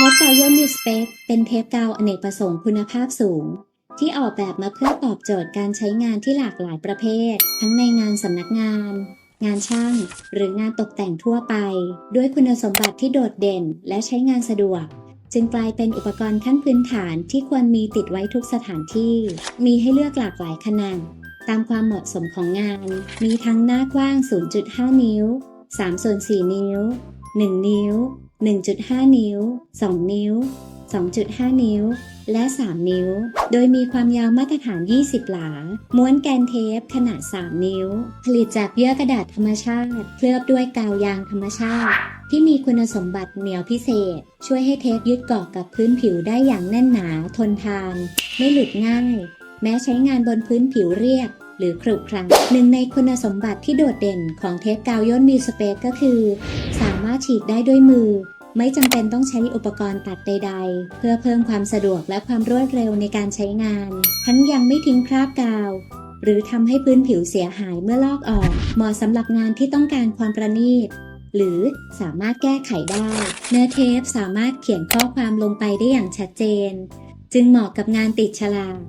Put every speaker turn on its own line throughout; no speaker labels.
เทปกาวย่นมิสเปคเป็นเทปกาวอเนกประสงค์คุณภาพสูง ที่ออกแบบมาเพื่อตอบโจทย์การใช้งานที่หลากหลายประเภท ทั้งในงานสำนักงาน งานช่าง หรืองานตกแต่งทั่วไป ด้วยคุณสมบัติที่โดดเด่นและใช้งานสะดวก จึงกลายเป็นอุปกรณ์ขั้นพื้นฐานที่ควรมีติดไว้ทุกสถานที่ มีให้เลือกหลากหลายขนาดตามความเหมาะสมของงาน มีทั้งหน้ากว้าง 0.5 นิ้ว3ส่วน4นิ้ว 1 นิ้ว 1.5 นิ้ว 2 นิ้ว 2.5 นิ้ว และ 3 นิ้ว โดยมีความยาวมาตรฐาน 20 หลา ม้วนแกนเทปขนาด 3 นิ้ว ผลิตจากเยื่อกระดาษธรรมชาติ เคลือบด้วยกาวยางธรรมชาติ ที่มีคุณสมบัติเหนียวพิเศษ ช่วยให้เทปยึดเกาะกับพื้นผิวได้อย่างแน่นหนา ทนทาน ไม่หลุดง่าย แม้ใช้งานบนพื้นผิวเรียบ หรือครุขระหนึ่งในคุณสมบัติที่โดดเด่นของเทปกาวย่นมิวสเปซก็คือ สามารถฉีกได้ด้วยมือ ไม่จำเป็นต้องใช้อุปกรณ์ตัดใด ๆ เพื่อเพิ่มความสะดวกและความรวดเร็วในการใช้งาน ทั้งยังไม่ทิ้งคราบกาว หรือทำให้พื้นผิวเสียหายเมื่อลอกออก เหมาะสำหรับงานที่ต้องการความประณีตหรือสามารถแก้ไขได้ เนื้อเทปสามารถเขียนข้อความลงไปได้อย่างชัดเจน จึงเหมาะกับงานติดฉลาก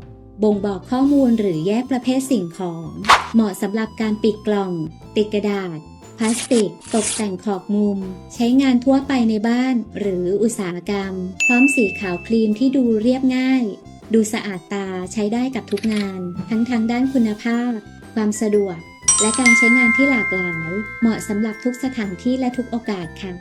บ่งบอกข้อมูลหรือแยกประเภทสิ่งของ เหมาะสำหรับการปิดกล่อง ติดกระดาษ พลาสติก ตกแต่งขอบมุม ใช้งานทั่วไปในบ้าน หรืออุตสาหกรรม พร้อมสีขาวครีมที่ดูเรียบง่าย ดูสะอาดตาใช้ได้กับทุกงาน ทั้งทางด้านคุณภาพ ความสะดวก และการใช้งานที่หลากหลาย เหมาะสำหรับทุกสถานที่และทุกโอกาสค่ะ